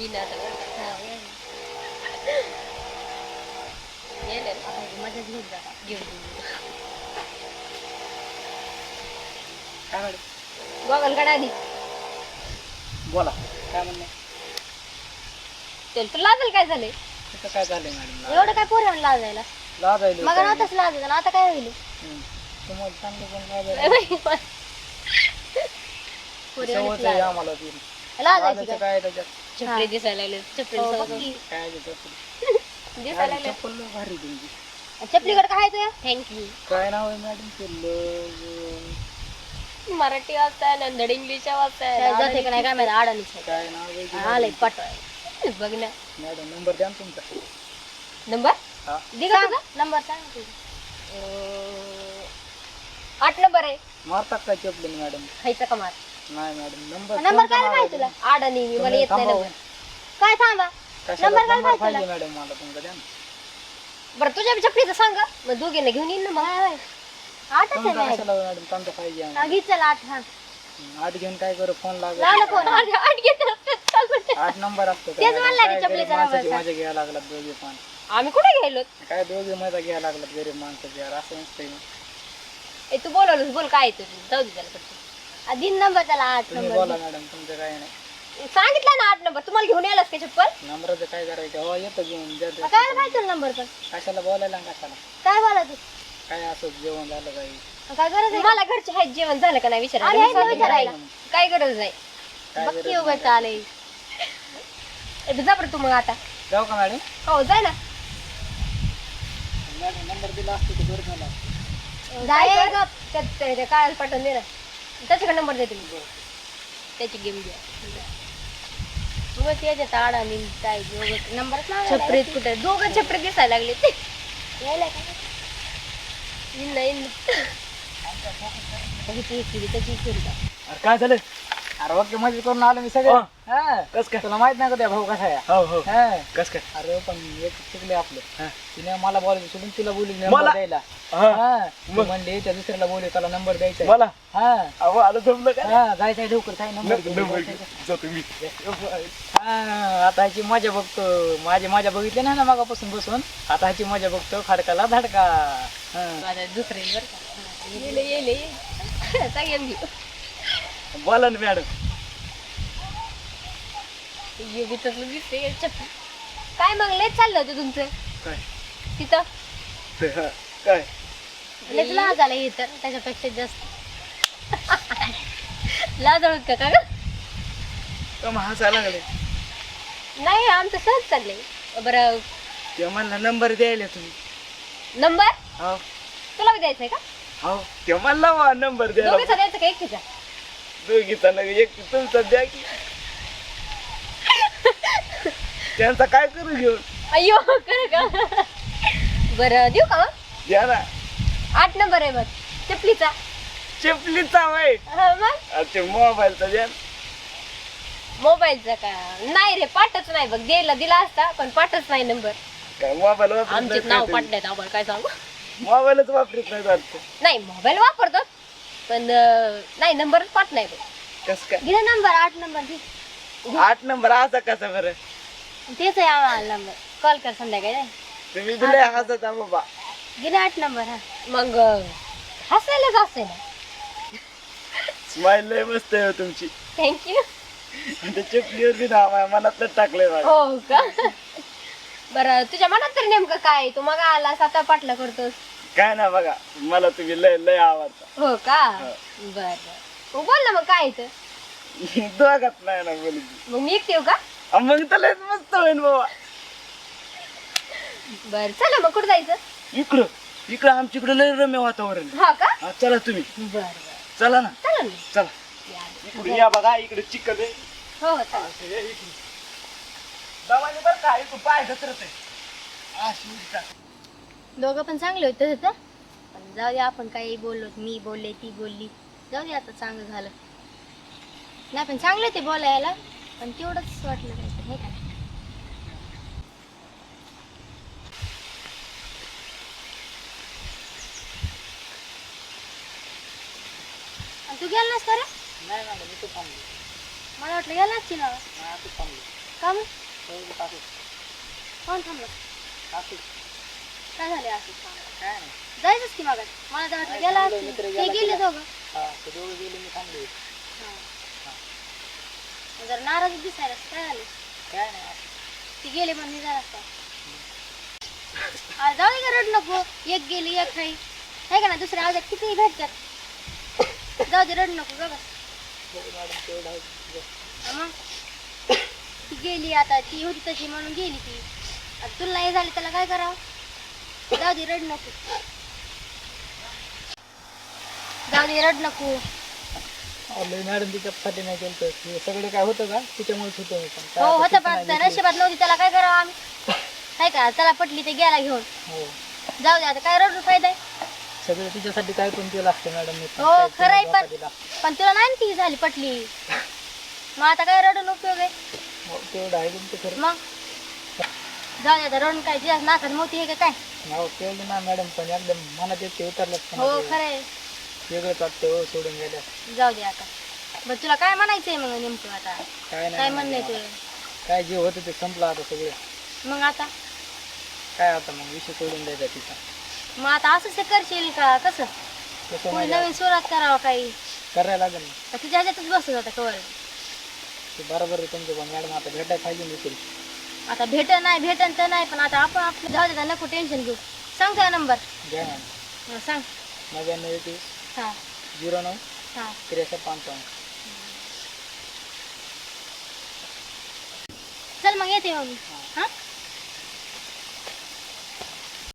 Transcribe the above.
ये. गेले मजाच घेत जा घेऊन काय गॉगल काढा आधी बोला काय म्हणणे त्याला तर लागेल काय तिथं काय झालंय मॅडम एवढं काय पोर लाजायला लाजायला मग नव्हतंच लाजायचं आता काय होईल. तुम्हाला चांगलं पण लाजायला पोरी सवयच आहे आम्हाला ती लाजायची काय आहे त्याच्यात चपले दिसायला लागले चपले हो, दिसायला बघ की. लागले चप्पल भारी तुमची चपलीकडे काय आहे तुझ्या थँक्यू काय नाव आहे मॅडम मराठी वाचताय नंदड इंग्लिश वाचताय जाते का नाही? काय माहिती? आडानीच काय नाव आहे ते? आलंय पाठवाय बघ ना. मॅडम नंबर द्या ना तुमचा. नंबर? हा. दे का तुझा. नंबर सांग तुझा. अं, आठ नंबर आहे. मारतात काय चपलीने मॅडम? खायचा का मार? नाही मॅडम नंबर नंबर काय माहिती तुला? आडानी मी मला येत नाही नंबर काय थांबा? नंबर काय नंबर पाहिजे मॅडम मला तुमचा द्या ना. बरं तुझ्या चपलीचं सांग. मग दोघींना घेऊन येईन ना मग. आठच आहे तुमचा नाही कशाला मॅडम तुमचा पाहिजे आम्हाला. हा, घे चला आठ हा आठ घेऊन काय करू? फोन लागला. लावला फोन. आठ आठ घेत असतात, चालू. आठ नंबर असतो तेच म्हणलं रे, चपलीचा सांग. मजा घ्यायला लागलात दोघे पण. आम्ही कुठे गेलो? काय दोघे मजा घ्यायला लागलात गरीब माणसाची यार असं नसतंय ए तू बोलवलंस बोल काय आहे तुझं? जाऊ दे त्याला. दिन नंबर त्याला आठ तुम्ही नंबर बोला मॅडम तुमचं काय नाही. सांगितलं ना आठ नंबर तुम्हाला घेऊन यायलाच का चप्पल? नंबराचं काय करायचं? हो येतं घेऊन द्या. काय माहिती नंबर पण? कशाला बोलायला आणि कशाला? काय बोला तू? काय असं जेवण झालं काही? काय गरज आहे? मला घरचे आहेत जेवण झालं का नाही अरे, आहेत ना विचारायला. काय गरज नाही काय बघ गरज उगाच ए, जा बरं तू मग आता. जाऊ का मॅडम? हो जाय ना. मॅडम नंबर दिला असतो तर बरं झालं असतं. काय पाठवून दे ना. त्याच्याकडे नंबर देते मी. त्याची गेम घ्या. उगाच याच्यात उगाच नंबरच नाही छपरीत कुठे? दोघं छपरी दिसायला लागले. ते यायला का? इन इन त्याची एक केली त्याची एक केली का? अरे काय झालं? अरे ओके मजा करून आलो मी सगळं. हा. कस काय? तुला माहीत नाही का त्या भाऊ कसा आहे? हो हो. कस काय? अरे पण एक चुकले आपलं. तिने मला बोलायचं सोडून तिला बोलली नंबर द्यायला. हा. ती म्हणली त्या दुसऱ्याला बोलली त्याला नंबर द्यायचा मला? हा. आलं जमलं का? हा जायचंय लवकर काय नंबर हा आता ह्याची मजा बघतो. माझी मजा बघितली नाही ना मागापासून बसून? आता ह्याची मजा बघतो खडकाला धडका. हा. आता दुसरे बरं का? येले येले घेऊ बोला ना मॅडम. योगी तसलं दिसते काय मग चाललं होतं तुमचं? काय? तिथं? काय? लयच लाज आलं हे तर त्याच्यापेक्षा जास्त. लाज का का गं? कम हसायला लागले? नाही आमचं सहज चाललंय. बरं ते म्हणला नंबर द्यायला तुम्ही. नंबर? हो. तुला बी द्यायचंय का? हो ते म्हणला नंबर द्यायला. दोघीचा द्यायचा का एकटीचा दोघीचा नग एक तुमचा द्या की? त्यांचा काय करू घेऊन अय्यो खरं का? बरं देऊ का मग? द्या ना. आठ नंबर आहे बघ. चपलीचा. चिपलीचा वाईट हा मग? अच्छा मोबाईलचा द्या. मोबाईलचा का? नाही रे पाठच नाही बघ. द्यायला दिला असता पण पाठच नाही नंबर. काय मोबाईल आमचे वापरत नाव नाही पाठण्यात आम्हाला काय सांगू? मोबाईलच वापरत नाही नाही मोबाईल वापरतो. पण नाही नंबरच पाठ नाही कस काय? घे नंबर आठ नंबर घे. आठ नंबर असा कसा बरं? तेच आहे आम्हाला नंबर कॉल कर संध्याकाळी नाही? तुम्ही दिले हसत बाबा. ना आठ नंबर हा. मग हसायलाच असेल स्माइल लय मस्त आहे हो तुमची. थँक्यू त्या चिपलीवर बी नाव आहे मनातलं टाकलंय हो का? बरं तुझ्या मनात तर नेमकं काय तू मग आला साता पाटला करतोस. काय ना बघा मला तुम्ही लय लय आवडता. हो का? बर. मग बोल ना मग काय दोघात नाही ना बोलू मग मी एकटे येऊ का? अ, मग तर लयच मस्त होईल बाबा. बर चला मग कुठं जायचं? इकडं इकडं आमच्या इकडं लय रम्य वातावरण आहे. हा का? हा, चला तुम्ही. बर बर. चला ना. चला ना. चला. इकडे या बघा इकडे चिकन आहे. हो हो चला. दवाने बरं का इकडं पाय घसरत आहे शिवडीचा. दोघं पण चांगले होते तसं पण जाऊ दे आपण काही बोललो मी बोलले ती बोलली. जाऊ दे आता चांगलं झालं. नाही पण चांगलं ते बोलायला. पण तेवढंच वाटलं नाही हे काय? तू गेला नास का रे? नाही मॅडम इथं थांबलो. मला वाटलं गेला असती ना. हा, इथं थांबलो. का मग? टाकू. कोण थांबलं? टाकू. काय झाले असं काय नाही. जायचंच की मागं मला तर वाटलं गेला असतील. मित्र ते गेला गेले तिला. दोघं हा, ते दोघं गेले मी थांबले जर नाराज दिसायला काय झालं काय नाही ती गेले पण मी जरा जाऊ दे का रड नको एक गेली एक नाही आहे का ना दुसऱ्या आवाजात किती भेटतात जाऊ दे रड नको बघा बरं मॅडम तेवढं आहे. मग ती गेली आता ती होती तशी म्हणून गेली ती आता तुला नाही झाली त्याला काय करावं जाऊ दे रड नको. जाऊ दे रड नको. लय मॅडम तिच्यासाठी नाही केलं तर हे सगळं काय होतं का? तिच्यामुळेच होतं हे पण. काय हो आता होतं तिचं पण नाही त्या घेतलं. नशिबात नव्हती त्याला काय करावं आम्ही? आहे का? त्याला पटली ते गेला घेऊन. हो. जाऊ दे आता काय रडू फायदा आहे? सगळं तिच्यासाठी काय पण केलं मॅडम मी पण. हो, काय खरं आहे तिला पण. दिला. पण तुला नाही ना ती झाली पटली? मग आता काय रडून उपयोग आहे? हो, तेवढं आहे तुमचं खरं. मग? जाऊ दे आता. रडून काय जे नाकात मोती आहे का काय? हो केलं ना मॅडम पण एकदम मनात येते उतरलंच हो खरं आहे वेगळंच वाटतं हो सोडून गेल्या जाऊ दे आता. बरं तुला काय म्हणायचंय मग नेमकं आता? काय काय नाही म्हणणं आहे. काय जे होतं ते संपलं आता सगळं. मग आता? काय आता मग? विषय सोडून द्यायचा तिचा मग आता असंच ते करशील का? कसं? नवीन सुरुवात करावं काही? करायला लागेल ना. का तुझ्या ह्याच्यातच बसत होता कवर ते बरोबर आहे तुमचं पण. मॅडम आता भेटायला पाहिजे देखील आता भेट नाही भेटन तर नाही पण आता आपण आपलं जाऊ दे आता नको टेन्शन घेऊ? सांग का नंबर घ्या. सांग. नव्याण्णव एकवीस. हां. झिरो नऊ. हां. त्रेसष्ट पंचावन्न. चल मग येते मग मी हां?